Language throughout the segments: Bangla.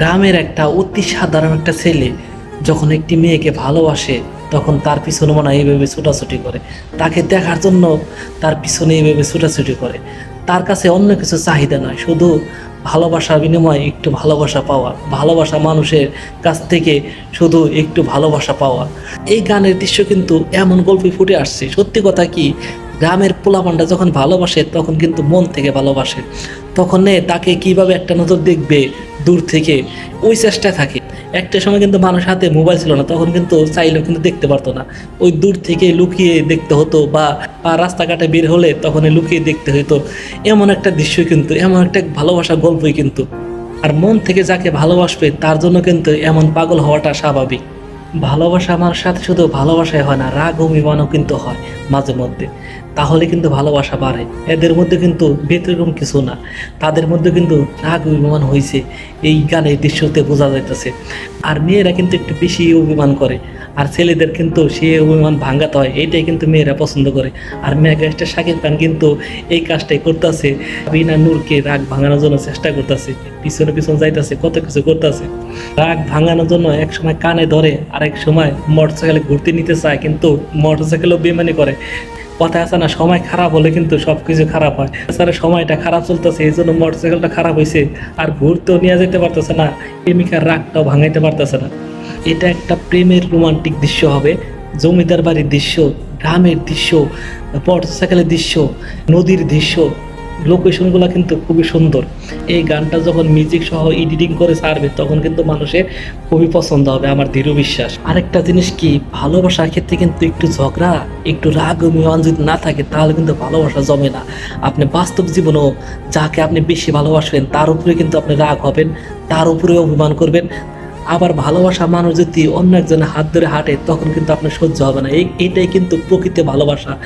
গ্রামের একটা অতি সাধারণ একটা ছেলে যখন একটি মেয়েকে ভালোবাসে, তখন তার পিছনে মনে হয় এইভাবে ছোটাছুটি করে। তাকে দেখার জন্য তার পিছনে এইভাবে ছোটাছুটি করে। তার কাছে অন্য কিছু চাহিদা নয় শুধু ভালোবাসার বিনিময়ে একটু ভালোবাসা পাওয়া। ভালোবাসা মানুষের কাছ থেকে শুধু একটু ভালোবাসা পাওয়া। এই গানের দৃশ্য কিন্তু এমন গল্পে ফুটে আসছে। সত্যি কথা কি? গ্রামের পোলাপানটা যখন ভালোবাসে, তখন কিন্তু মন থেকে ভালোবাসে। তখন তাকে কীভাবে একটা নজর দেখবে দূর থেকে? ওই চেষ্টায় থাকে। একটা সময় কিন্তু মানুষ হাতে মোবাইল ছিল না, তখন কিন্তু চাইলেও কিন্তু দেখতে পারতো না। ওই দূর থেকে লুকিয়ে দেখতে হতো বা রাস্তাঘাটে বের হলে তখন লুকিয়ে দেখতে হতো এমন একটা দৃশ্য কিন্তু, এমন একটা ভালোবাসা গল্পই কিন্তু। আর মন থেকে যাকে ভালোবাসবে, তার জন্য কিন্তু এমন পাগল হওয়াটা স্বাভাবিক। ভালোবাসা আমার সাথে শুধু ভালোবাসাই হয় না রাগ অভিমানও কিন্তু হয় মাঝে মধ্যে। তাহলে কিন্তু ভালোবাসা বাড়ে। এদের মধ্যে কিন্তু ব্যতিক্রম কিছু না। তাদের মধ্যে কিন্তু রাগ অভিমান হয়েছে এই গানের দৃশ্যতে বোঝা যাইতেছে। আর মেয়েরা কিন্তু একটু বেশি অভিমান করে। আর ছেলেদের কিন্তু সে অভিমান ভাঙাতে হয়, এইটাই কিন্তু মেয়েরা পছন্দ করে। আর মেগাস্টার শাকিব খান কিন্তু এই কাজটাই করতেছে। বিনা নূরকে রাগ ভাঙানোর জন্য চেষ্টা করতেছে। পিছনে পিছনে যাইতেছে, কত কিছু করতেছে। রাগ ভাঙানোর জন্য এক সময় কানে ধরে আর এক সময় মোটরসাইকেলে ঘুরতে নিতে চায়, কিন্তু মোটরসাইকেলও বেমানি করে। কথা আছে না, সময় খারাপ হলে কিন্তু সব কিছু খারাপ হয়। তাছাড়া সময়টা খারাপ চলতেছে, এই জন্য মোটরসাইকেলটা খারাপ হয়েছে আর ঘুরতেও নিয়ে যেতে পারতেছে না, প্রেমিকার রাগটাও ভাঙাইতে পারতেছে না। এটা একটা প্রেমের রোমান্টিক দৃশ্য হবে, জমিদার বাড়ির দৃশ্য, গ্রামের দৃশ্য মোটরসাইকেলের দৃশ্য, নদীর দৃশ্য। লোকেশনগুলো কিন্তু খুবই সুন্দর। এই গানটা যখন মিউজিক সহ এডিটিং করে ছাড়বে, তখন কিন্তু মানুষের খুবই পছন্দ হবে, আমার দৃঢ় বিশ্বাস। আরেকটা জিনিস কি, ভালোবাসার ক্ষেত্রে কিন্তু একটু ঝগড়া, একটু রাগ অভিমান যদি না থাকে, তাহলে কিন্তু ভালোবাসা জমে না। আপনি বাস্তব জীবনেও যাকে আপনি বেশি ভালোবাসবেন, তার উপরে কিন্তু আপনি রাগ হবেন, তার উপরে অভিমান করবেন আবার ভালোবাসা মানুষ যদি অন্য একজনের হাত ধরে হাঁটে, তখন কিন্তু আপনার সহ্য হবে না। এটাই কিন্তু প্রকৃত ভালোবাসা।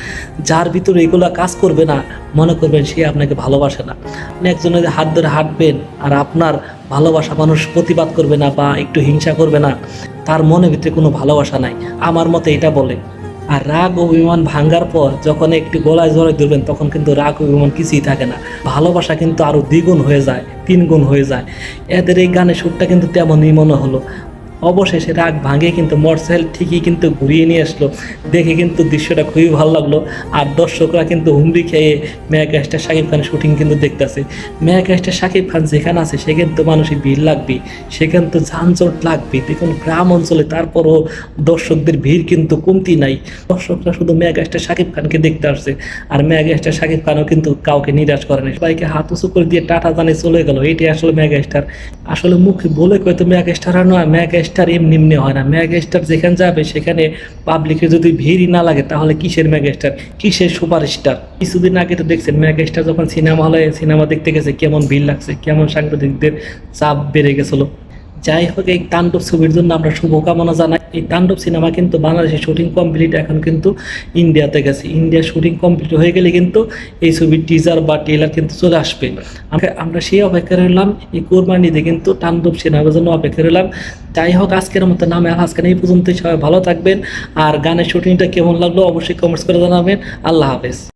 যার ভিতরে এগুলো কাজ করবে না, মনে করবেন সে আপনাকে ভালোবাসে না। আপনি একজনের হাত ধরে হাঁটবেন আর আপনার ভালোবাসা মানুষ প্রতিবাদ করবে না বা একটু হিংসা করবে না, তার মনের ভিতরে কোনো ভালোবাসা নাই। আমার মতে এটা বলে। আর রাগ অভিমান ভাঙ্গার পর যখন একটি গলায় জড়াই ধরবেন, তখন কিন্তু রাগ অভিমান কিছুই থাকে না। ভালোবাসা কিন্তু আরও দ্বিগুণ হয়ে যায়, তিনগুণ হয়ে যায়। এদের এই গানের সুরটা কিন্তু তেমনই মনে হলো। অবশেষে রাগ ভাঙে কিন্তু মোটরসাইকেল ঠিকই কিন্তু ঘুরিয়ে নিয়ে আসলো। দেখে কিন্তু দৃশ্যটা খুবই ভালো লাগল। আর দর্শকরা কিন্তু হুমড়ি খেয়ে মেগাস্টার শাকিব খানের শুটিং কিন্তু দেখতেছে। মেগাস্টার শাকিব খান যেখানে আছে সেখানে তো মানুষের ভিড় লাগবে সেখানে তো যানজট লাগবে দেখুন, গ্রাম অঞ্চলে তারপরও দর্শকদের ভিড় কিন্তু কমতি নাই। দর্শকরা শুধু মেগাস্টার শাকিব খানকে দেখতে আসছে। আর মেগাস্টার শাকিব খানও কিন্তু কাউকে নিরাশ করে নাই। সবাইকে হাত উঁচু করে দিয়ে টাটা জানে চলে গেল। এটাই আসলে মেগাস্টার আসলে মুখে বলে কয়তো আর নয় মেগাস্টার এম নিম্নে হয় না। মেগাস্টার যেখানে যাবে, সেখানে পাবলিকের যদি ভিড়ই না লাগে, তাহলে কিসের মেগাস্টার কিসের সুপারস্টার কিছুদিন আগে তো দেখছেন মেগাস্টার যখন সিনেমা হলে সিনেমা দেখতে গেছে, কেমন ভিড় লাগছে, কেমন সাংবাদিকদের চাপ বেড়ে গেছিল। যাই হোক এই তাণ্ডব ছবির জন্য আমরা শুভকামনা জানাই। এই তাণ্ডব সিনেমা কিন্তু বাংলাদেশে শুটিং কমপ্লিট এখন কিন্তু ইন্ডিয়াতে গেছে। ইন্ডিয়ার শুটিং কমপ্লিট হয়ে গেলে কিন্তু এই ছবির টিজার বা টেলার কিন্তু চলে আসবে। আমরা- সেই অপেক্ষা রইলাম। এই কোরবানিতে কিন্তু তাণ্ডব সিনেমার জন্য অপেক্ষা রইলাম। যাই হোক আজকের মতো নামে আজকের এই পর্যন্তই। সবাই ভালো থাকবেন। আর গানের শুটিংটা কেমন লাগল অবশ্যই কমেন্টস করে জানাবেন। আল্লাহ হাফেজ।